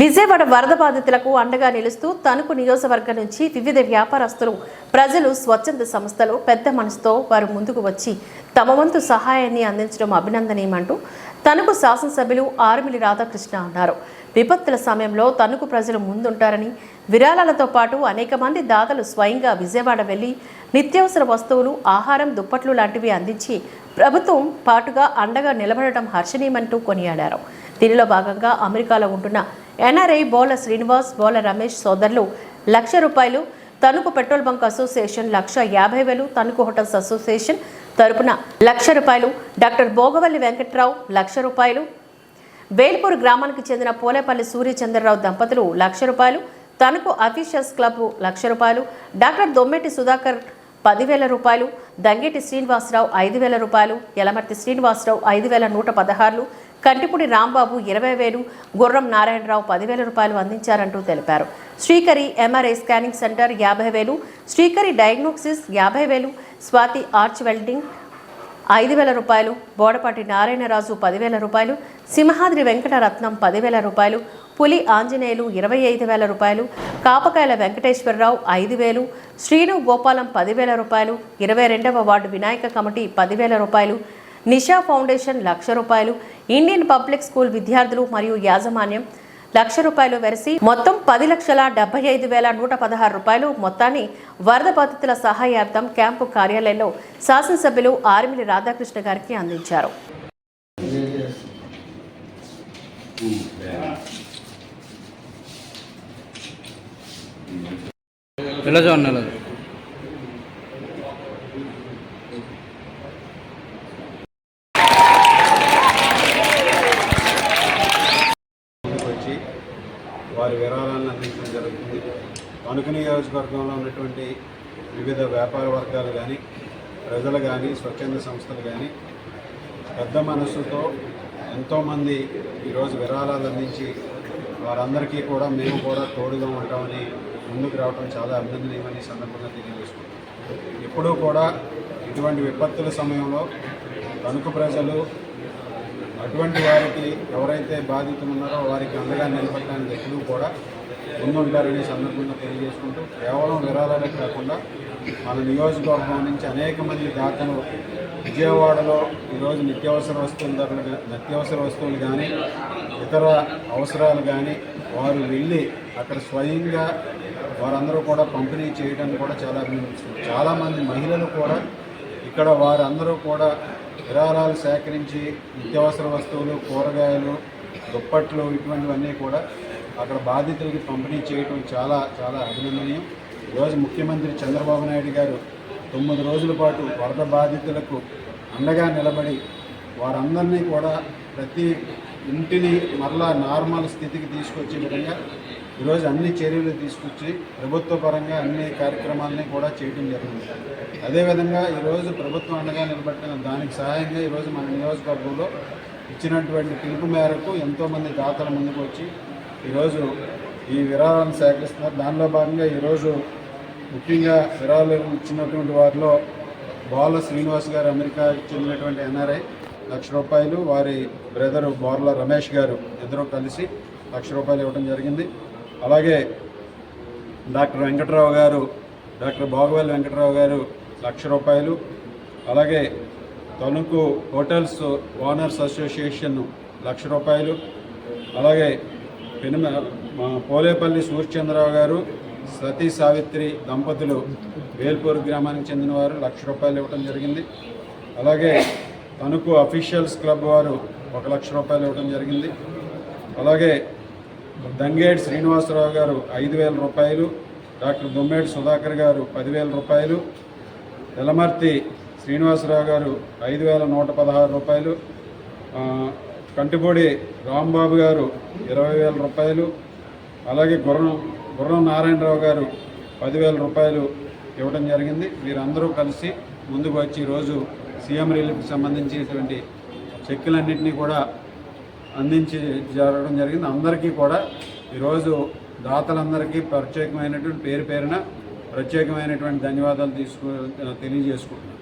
విజయవాడ వరద బాధితులకు అండగా నిలుస్తూ తణుకు నియోజకవర్గం నుంచి వివిధ వ్యాపారస్తులు ప్రజలు స్వచ్ఛంద సంస్థలు పెద్ద మనసుతో వారు ముందుకు వచ్చి తమ వంతు సహాయాన్ని అందించడం అభినందనీయమంటూ తణుకు శాసనసభ్యులు ఆర్మిలి రాధాకృష్ణ అన్నారు. విపత్తుల సమయంలో తణుకు ప్రజలు ముందుంటారని విరాళాలతో పాటు అనేక మంది దాతలు స్వయంగా విజయవాడ వెళ్ళి నిత్యావసర వస్తువులు ఆహారం దుప్పట్లు లాంటివి అందించి ప్రభుత్వం పాటుగా అండగా నిలబడటం హర్షణీయమంటూ కొనియాడారు. దీనిలో భాగంగా అమెరికాలో ఉంటున్న ఎన్ఆర్ఐ బోల శ్రీనివాస్ బోల రమేష్ సోదరులు లక్ష రూపాయలు తణుకు పెట్రోల్ బంక్ అసోసియేషన్ లక్ష యాభై వేలు తణుకు హోటల్స్ అసోసియేషన్ తరపున లక్ష రూపాయలు డాక్టర్ భోగవల్లి వెంకట్రావు లక్ష రూపాయలు వేల్పూర్ గ్రామానికి చెందిన పోలేపల్లి సూర్యచంద్రరావు దంపతులు లక్ష రూపాయలు తణుకు అఫీషియల్స్ క్లబ్ లక్ష రూపాయలు డాక్టర్ దొమ్మెటి సుధాకర్ పదివేల రూపాయలు దంగేటి శ్రీనివాసరావు ఐదు వేల రూపాయలు యలమర్తి శ్రీనివాసరావు ఐదు వేల నూట పదహారులు కంటిపూడి రాంబాబు ఇరవై వేలు గుర్రం నారాయణరావు పదివేల రూపాయలు అందించారంటూ తెలిపారు. శ్రీకరి ఎంఆర్ఐ స్కానింగ్ సెంటర్ యాభై వేలు శ్రీకరి డయాగ్నోసిస్ యాభై వేలు స్వాతి ఆర్చ్ వెల్డింగ్ ఐదు వేల రూపాయలు బోడపాటి నారాయణరాజు పదివేల రూపాయలు సింహాద్రి వెంకటరత్నం పదివేల రూపాయలు పులి ఆంజనేయులు ఇరవై ఐదు వేల రూపాయలు కాపకాయల వెంకటేశ్వరరావు ఐదు వేలు శ్రీను గోపాలం పదివేల రూపాయలు ఇరవై రెండవ వార్డు వినాయక కమిటీ పదివేల రూపాయలు నిషా ఫౌండేషన్ లక్ష రూపాయలు ఇండియన్ పబ్లిక్ స్కూల్ విద్యార్థులు మరియు యాజమాన్యం లక్ష రూపాయలు వెరసి మొత్తం పది లక్షల డెబ్బై ఐదు వేల నూట పదహారు రూపాయలు మొత్తాన్ని వరద బాధితుల సహాయార్థం క్యాంపు కార్యాలయంలో శాసనసభ్యులు ఆర్మిలి రాధాకృష్ణ గారికి అందించారు. ఎలా చూడండి ఎలా ముందుకు వచ్చి వారి విరాళాలను అందించడం జరుగుతుంది. కనుక నియోజకవర్గంలో ఉన్నటువంటి వివిధ వ్యాపార వర్గాలు కానీ ప్రజలు కానీ స్వచ్ఛంద సంస్థలు కానీ పెద్ద మనస్సుతో ఎంతోమంది ఈరోజు విరాళాలు అందించి వారందరికీ కూడా మేము కూడా తోడుగా ఉంటామని ముందుకు రావడం చాలా అభినందనీయమని సందర్భంగా తెలియజేసుకుంటాం ఎప్పుడూ కూడా ఇటువంటి విపత్తుల సమయంలో తణుకు ప్రజలు అటువంటి వారికి ఎవరైతే బాధితులు ఉన్నారో వారికి అండగా నిలబడడానికి ఎప్పుడూ కూడా ముందుంటారనే సందర్భంగా తెలియజేసుకుంటూ కేవలం విరాళాలే కాకుండా మన నియోజకవర్గం నుంచి అనేక మంది దాతలు విజయవాడలో ఈరోజు నిత్యావసర వస్తువుల ధరలు నిత్యావసర వస్తువులు కానీ ఇతర అవసరాలు కానీ వారు వెళ్ళి అక్కడ స్వయంగా వారందరూ కూడా పంపిణీ చేయడానికి కూడా చాలా అభినందిస్తుంది చాలామంది మహిళలు కూడా ఇక్కడ వారందరూ కూడా విరాళాలు సేకరించి నిత్యావసర వస్తువులు కూరగాయలు దుప్పట్లు ఇటువంటివన్నీ కూడా అక్కడ బాధితులకి పంపిణీ చేయడం చాలా చాలా అభినందనీయం. ఈరోజు ముఖ్యమంత్రి చంద్రబాబు నాయుడు గారు తొమ్మిది రోజుల పాటు వరద బాధితులకు అండగా నిలబడి వారందరినీ కూడా ప్రతి ఇంటిని మరలా నార్మల్ స్థితికి తీసుకొచ్చే విధంగా ఈరోజు అన్ని చర్యలు తీసుకొచ్చి ప్రభుత్వ పరంగా అన్ని కార్యక్రమాలని కూడా చేయడం జరిగింది. అదేవిధంగా ఈరోజు ప్రభుత్వం అండగా నిలబెట్టిన దానికి సహాయంగా ఈరోజు మన నియోజకవర్గంలో ఇచ్చినటువంటి పిలుపు మేరకు ఎంతోమంది దాతల ముందుకు వచ్చి ఈరోజు ఈ విరాళాలను సేకరిస్తున్నారు. దానిలో భాగంగా ఈరోజు ముఖ్యంగా విరాళాలు ఇచ్చినటువంటి వారిలో బాల శ్రీనివాస్ గారు అమెరికాకి చెందినటువంటి ఎన్ఆర్ఐ లక్ష రూపాయలు వారి బ్రదరు బోర్ల రమేష్ గారు ఇద్దరు కలిసి లక్ష రూపాయలు ఇవ్వడం జరిగింది. అలాగే డాక్టర్ వెంకట్రావు గారు డాక్టర్ బాగువల్లి వెంకట్రావు గారు లక్ష రూపాయలు అలాగే తణుకు హోటల్స్ ఓనర్స్ అసోసియేషన్ లక్ష రూపాయలు అలాగే పెనుమ పోలేపల్లి సూర్యచంద్రరావు గారు సతీ సావిత్రి దంపతులు వేల్పూర్ గ్రామానికి చెందినవారు లక్ష రూపాయలు ఇవ్వడం జరిగింది. అలాగే తణుకు అఫీషియల్స్ క్లబ్ వారు ఒక లక్ష రూపాయలు ఇవ్వడం జరిగింది. అలాగే దంగేడ్ శ్రీనివాసరావు గారు ఐదు వేల రూపాయలు డాక్టర్ దొమ్మేటి సుధాకర్ గారు పదివేల రూపాయలు ఎలమర్తి శ్రీనివాసరావు గారు ఐదు వేల నూట పదహారు రూపాయలు కంటిపూడి రాంబాబు గారు ఇరవై వేల రూపాయలు అలాగే గుర్రం గుర్రం నారాయణరావు గారు పదివేల రూపాయలు ఇవ్వడం జరిగింది. వీరందరూ కలిసి ముందుకు వచ్చి ఈరోజు సీఎం రిలీఫ్కి సంబంధించినటువంటి చెక్కులన్నింటినీ కూడా అందించి జరగడం జరిగింది. అందరికీ కూడా ఈరోజు దాతలందరికీ ప్రత్యేకమైనటువంటి పేరు పేరున ప్రత్యేకమైనటువంటి ధన్యవాదాలు తీసుకు తెలియజేసుకుంటున్నాను.